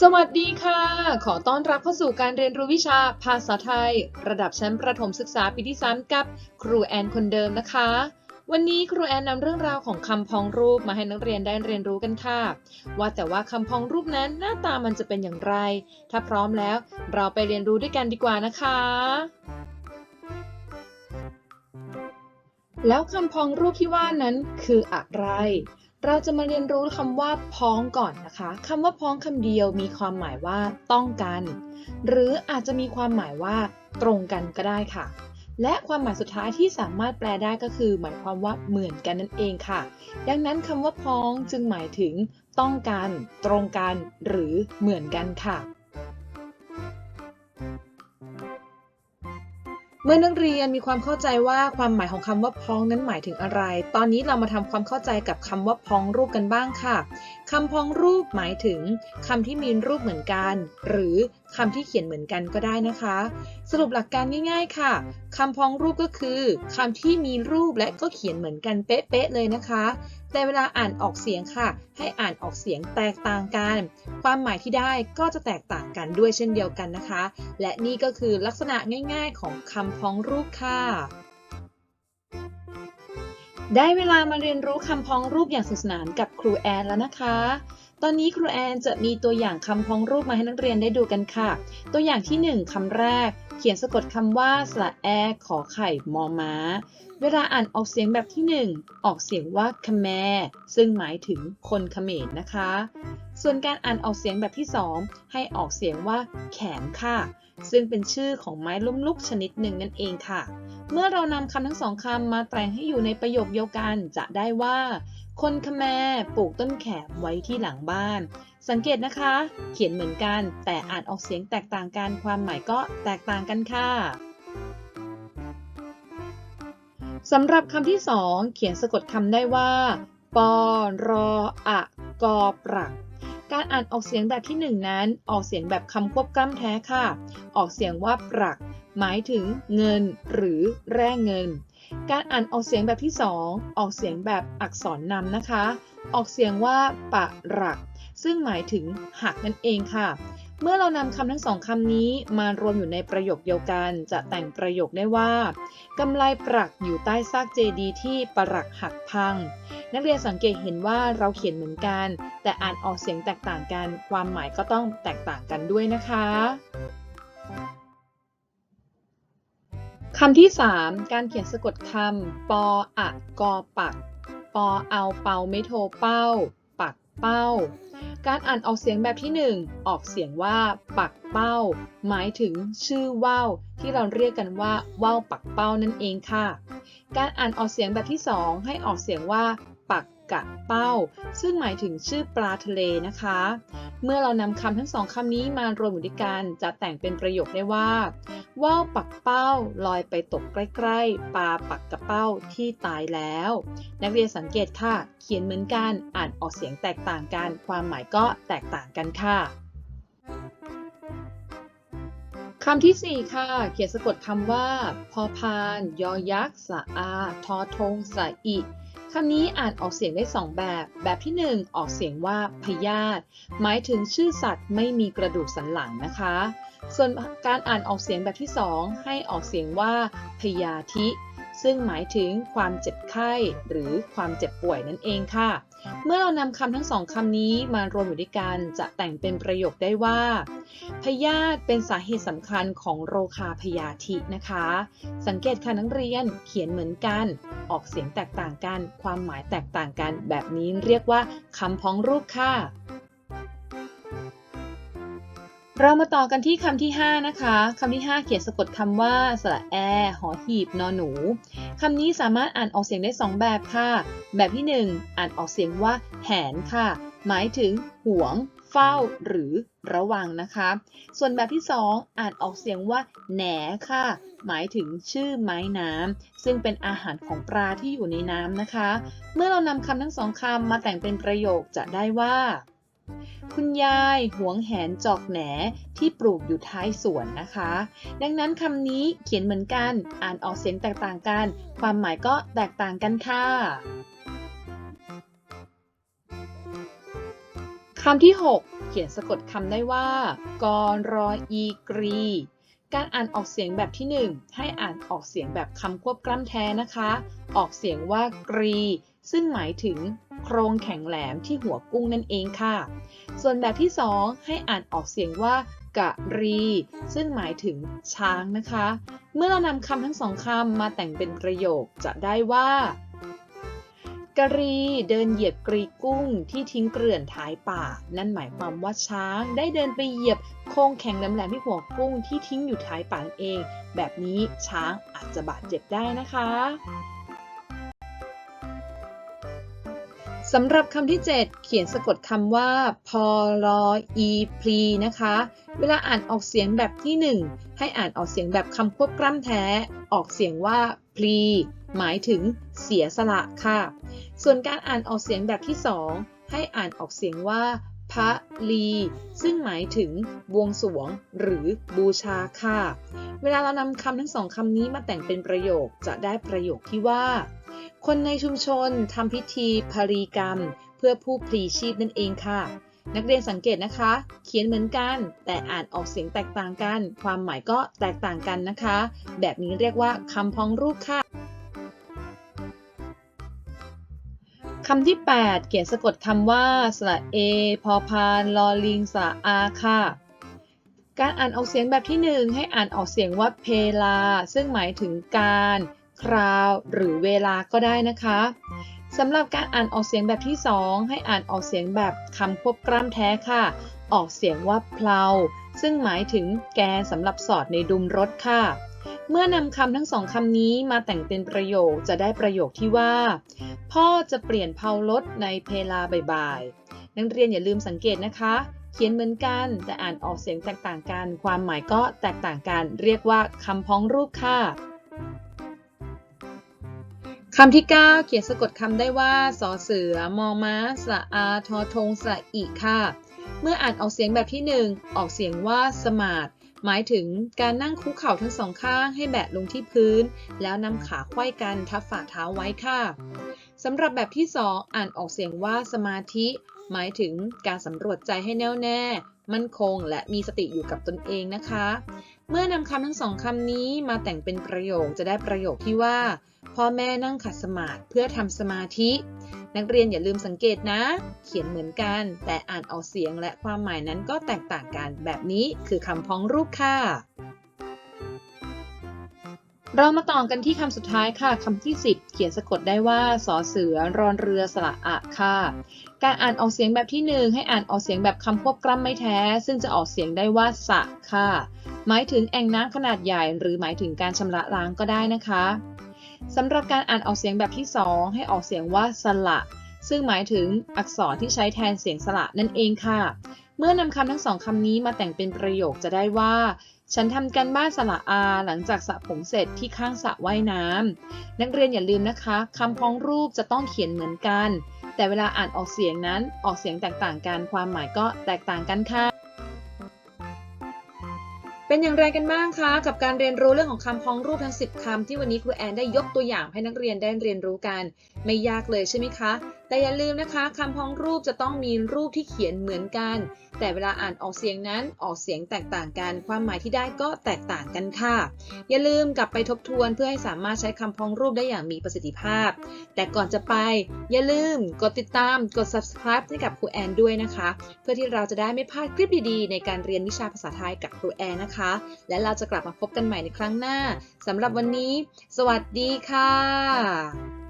สวัสดีค่ะ ขอต้อนรับเข้าสู่การเรียนรู้วิชาภาษาไทย ระดับชั้นประถมศึกษาปีที่3กับครูแอนคนเดิมนะคะ วันนี้ครูแอนนำเรื่องราวของคำพ้องรูปมาให้นักเรียนได้เรียนรู้กันค่ะ ว่าแต่ว่าคำพ้องรูปนั้นหน้าตามันจะเป็นอย่างไร ถ้าพร้อมแล้ว เราไปเรียนรู้ด้วยกันดีกว่านะคะ แล้วคำพ้องรูปที่ว่านั้นคืออะไร เราจะมาเรียนรู้คำว่าพ้องก่อนนะคะคำว่าพ้องคำเดียวมีความหมายว่าต้องกัน หรืออาจจะมีความหมายว่า ตรงกันก็ได้ค่ะ และความหมายสุดท้ายที่สามารถแปลได้ก็คือ หมายความว่าเหมือนกันนั่นเองค่ะ ดังนั้นคำว่าพ้องจึงหมายถึง ต้องกัน ตรงกัน หรือเหมือนกันค่ะ เมื่อนักเรียนมีความเข้าใจว่าความหมายของคำว่าพ้องนั้นหมายถึงอะไร ตอนนี้เรามาทำความเข้าใจกับคำว่าพ้องรูปกันบ้างค่ะคำพ้องรูปหมายถึงคำที่มีรูปเหมือนกัน หรือ คำที่เขียนเหมือนกันก็ได้นะคะ สรุปหลักการง่ายๆค่ะคำพ้องรูปก็คือคำที่มีรูปและก็เขียนเหมือนกันเป๊ะๆเลยนะคะ แต่เวลาอ่านออกเสียงค่ะ ให้อ่านออกเสียงแตกต่างกัน ความหมายที่ได้ก็จะแตกต่างกันด้วยเช่นเดียวกันนะคะ และนี่ก็คือลักษณะง่ายๆ ของคำพ้องรูปค่ะได้เวลามาเรียนรู้คำพ้องรูปอย่างสนุกสนานกับครูแอนแล้วนะคะ ตอนนี้ครูแอนจะมีตัวอย่างคำพ้องรูปมาให้นักเรียนได้ดูกันค่ะ ตัวอย่างที่ 1คำแรก เขียนสะกดคำว่าสระแอขอไข่มอม้า เวลาอ่านออกเสียงแบบที่ 1 ออกเสียงว่าคแมซึ่งหมายถึงคนเขมรนะคะ ส่วนการอ่านออกเสียงแบบที่ 2 ให้ออกเสียงว่าแขนค่ะ ซึ่งเป็นชื่อของไม้ล้มลุกชนิดหนึ่งนั่นเองค่ะ เมื่อเรานำคำทั้งสองคำมาแต่งให้อยู่ในประโยคเดียวกันจะได้ว่า คนคแมปลูกต้นแขมไว้ที่หลังบ้าน สังเกตนะคะ เขียนเหมือนกัน แต่อ่านออกเสียงแตกต่างกัน ความหมายก็แตกต่างกันค่ะสำหรับคำที่สองเขียนสะกดคำได้ว่าปอรออะกอปรัก การอ่านออกเสียงแบบที่หนึ่งนั้น ออกเสียงแบบคำควบกล้ำแท้ค่ะ ออกเสียงว่าปรัก หมายถึงเงิน หรือแร่เงิน การอ่านออกเสียงแบบที่สองออกเสียงแบบอักษรนำนะคะ ออกเสียงว่าปะรัก ซึ่งหมายถึงหักนั่นเองค่ะ เมื่อเรานำคำทั้งสองคำนี้มารวมอยู่ในประโยคเดียวกัน จะแต่งประโยคได้ว่ากำไรปรักอยู่ใต้ซากเจดีที่ปรักหักพัง นักเรียนสังเกตเห็นว่าเราเขียนเหมือนกัน แต่อ่านออกเสียงแตกต่างกัน ความหมายก็ต้องแตกต่างกันด้วยนะคะ คำที่ 3 การเขียนสะกดคำปออะกอปัก ปอเอาเปาไม่โทเป้า ปักเป้า การอ่านออกเสียงแบบที่ 1 ออกเสียงว่า ปักเป้า หมายถึงชื่อว่าวที่เราเรียกกันว่าว่าวปักเป้านั่นเองค่ะ การอ่านออกเสียงแบบที่ 2 ให้ออกเสียงว่า กะเป้า ซึ่งหมายถึงชื่อปลาทะเลนะคะ เมื่อเรานำคำทั้งสองคำนี้มารวมอยู่ด้วยกันจะแต่งเป็นประโยคได้ว่าว่าวปักเป้าลอยไปตกใกล้ๆ ปลาปักกระเป้าที่ตายแล้ว นักเรียนสังเกตค่ะ เขียนเหมือนกันอ่านออกเสียงแตกต่างกัน ความหมายก็แตกต่างกันค่ะคำที่ 4 ค่ะ เขียนสะกดคำว่า พอพาน ยอยักษ์ สะอา ทอทงสะอิ คำนี้อ่านออกเสียงได้2แบบ แบบที่ 1 ออกเสียงว่าพยาธิหมายถึงชื่อสัตว์ไม่มีกระดูกสันหลังนะคะ ส่วนการอ่านออกเสียงแบบที่ 2 ให้ออกเสียงว่าพยาธิ ซึ่งหมายถึงความเจ็บไข้ หรือความเจ็บป่วยนั่นเองค่ะ เมื่อเรานำคำทั้งสองคำนี้มารวมอยู่ด้วยกันจะแต่งเป็นประโยคได้ว่า พยาธิเป็นสาเหตุสำคัญของโรคาพยาธินะคะ สังเกตค่ะนักเรียนเขียนเหมือนกัน ออกเสียงแตกต่างกัน ความหมายแตกต่างกัน แบบนี้เรียกว่าคำพ้องรูปค่ะ เรามาต่อกันที่คำที่ 5 นะคะคำที่ 5 เขียนสะกดคำว่าสระแอหอหีบนอหนูคำนี้สามารถอ่านออกเสียงได้ 2 แบบค่ะ แบบที่ 1 อ่านออกเสียงว่า แหนค่ะ หมายถึงห่วง เฝ้า หรือระวังนะคะ ส่วนแบบที่ 2 อ่านออกเสียงว่า แหนค่ะ หมายถึงชื่อไม้น้ำซึ่งเป็นอาหารของปลาที่อยู่ในน้ำนะคะ เมื่อเรานำคำทั้งสองคำมาแต่งเป็นประโยคจะได้ว่า คุณยายหวงแหนจอกแหนที่ปลูกอยู่ท้ายสวนนะคะ ดังนั้นคำนี้เขียนเหมือนกัน อ่านออกเสียงแตกต่างกัน ความหมายก็แตกต่างกันค่ะคำที่ 6 เขียนสะกดคำได้ว่ากรออีกรี การอ่านออกเสียงแบบที่ 1 ให้อ่านออกเสียงแบบคำควบกล้ำแท้นะคะ ออกเสียงว่ากรี ซึ่งหมายถึงโครงแข็งแหลมที่หัวกุ้งนั่นเองค่ะ ส่วนแบบที่ 2 ให้อ่านออกเสียงว่ากะรี ซึ่งหมายถึงช้างนะคะ เมื่อเรานำคำทั้งสองคำมาแต่งเป็นประโยคจะได้ว่ากะรีเดินเหยียบกรีกุ้งที่ทิ้งเกลื่อนท้ายป่า นั่นหมายความว่าช้างได้เดินไปเหยียบโครงแข็งแหลมๆที่หัวกุ้งที่ทิ้งอยู่ท้ายป่านั่นเอง แบบนี้ช้างอาจจะบาดเจ็บได้นะคะ สำหรับคำที่ 7 เขียนสะกดคำว่าพอลออีพลีนะคะ เวลาอ่านออกเสียงแบบที่ 1 ให้อ่านออกเสียงแบบคำควบกล้ำแท้ ออกเสียงว่าพลีหมายถึงเสียสละค่ะ ส่วนการอ่านออกเสียงแบบที่ 2 ให้อ่านออกเสียงว่าพระลี ซึ่งหมายถึงบวงสรวงหรือบูชาค่ะ เวลาเรานำคำทั้งสองคำนี้มาแต่งเป็นประโยคจะได้ประโยคที่ว่า คนในชุมชนทำพิธีพรีกรรม เพื่อผู้พลีชีพนั่นเองค่ะ นักเรียนสังเกตนะคะ เขียนเหมือนกัน แต่อ่านออกเสียงแตกต่างกัน ความหมายก็แตกต่างกันนะคะ แบบนี้เรียกว่าคำพ้องรูปค่ะคำที่ 8 เขียนสะกดคำว่า สระเอ พอพานลอลิงสระอาค่ะ การอ่านออกเสียงแบบที่ 1 ให้อ่านออกเสียงว่าเพลา ซึ่งหมายถึงการ คราว หรือเวลาก็ได้นะคะสำหรับการอ่านออกเสียงแบบที่ 2 ให้อ่านออกเสียงแบบคำควบกล้ำแท้ค่ะ ออกเสียงว่าเพลาซึ่งหมายถึงแกสำหรับสอดในดุมรถค่ะ เมื่อนำคำทั้งสองคำนี้มาแต่งเป็นประโยคจะได้ประโยคที่ว่า พ่อจะเปลี่ยนเพลารถในเพลาบ่ายๆนักเรียนอย่าลืมสังเกตนะคะ เขียนเหมือนกันแต่อ่านออกเสียงแตกต่างกัน ความหมายก็แตกต่างกัน เรียกว่าคำพ้องรูปค่ะ คำที่ 9 เขียนสะกดคำได้ว่าสอเสือ มอม้า สะอา ทอทง สะอีค่ะ เมื่ออ่านออกเสียงแบบที่ 1 ออกเสียงว่าสมาร์ทหมายถึงการนั่งคุกเข่าทั้งสองข้างให้แบะลงที่พื้น แล้วนำขาไขว้กันทับฝ่าเท้าไว้ค่ะสำหรับแบบที่ 2 อ่านออกเสียงว่าสมาธิ หมายถึงการสำรวจใจให้แน่วแน่ มั่นคงและมีสติอยู่กับตนเองนะคะ เมื่อนำคำทั้งสองคำนี้มาแต่งเป็นประโยคจะได้ประโยคที่ว่า พ่อแม่นั่งขัดสมาธิเพื่อทำสมาธิ นักเรียนอย่าลืมสังเกตนะ เขียนเหมือนกัน แต่อ่านออกเสียงและความหมายนั้นก็แตกต่างกัน แบบนี้คือคำพ้องรูปค่ะ เรามาต่อกันที่คำสุดท้ายค่ะคำที่ 10 เขียนสะกดได้ว่าสอเสือรอนเรือสระอะค่ะการอ่านออกเสียงแบบที่ 1 ให้อ่านออกเสียงแบบคำควบกล้ำไม่แท้ ซึ่งจะออกเสียงได้ว่าสะค่ะ หมายถึงแอ่งน้ำขนาดใหญ่ หรือหมายถึงการชำระล้างก็ได้นะคะสำหรับการอ่านออกเสียงแบบที่ 2 ให้ออกเสียงว่าสละ ซึ่งหมายถึงอักษรที่ใช้แทนเสียงสระนั่นเองค่ะ เมื่อนำคำทั้งสองคำนี้มาแต่งเป็นประโยคจะได้ว่า ฉันทำการบ้านสระอา หลังจากสระผมเสร็จที่ข้างสระว่ายน้ำนักเรียนอย่าลืมนะคะคำพ้องรูปจะต้องเขียนเหมือนกัน แต่เวลาอ่านออกเสียงนั้นออกเสียงแตกต่างกันความหมายก็แตกต่างกันค่ะ เป็นอย่างไรกันบ้างคะกับการเรียนรู้เรื่องของคำพ้องรูปทั้ง 10คำที่วันนี้ครูแอนได้ยกตัวอย่างให้นักเรียนได้เรียนรู้กัน ไม่ยากเลยใช่ไหมคะแต่อย่าลืมนะคะคำพ้องรูปจะต้องมีรูปที่เขียนเหมือนกัน แต่เวลาอ่านออกเสียงนั้นออกเสียงแตกต่างกัน ความหมายที่ได้ก็แตกต่างกันค่ะ อย่าลืมกลับไปทบทวนเพื่อให้สามารถใช้คำพ้องรูปได้อย่างมีประสิทธิภาพ แต่ก่อนจะไป อย่าลืมกดติดตามกด subscribe ให้กับครูแอนด้วยนะคะ เพื่อที่เราจะได้ไม่พลาดคลิปดีๆ ในการเรียนวิชาภาษาไทยกับครูแอนนะคะ และเราจะกลับมาพบกันใหม่ในครั้งหน้าสำหรับวันนี้ สวัสดีค่ะ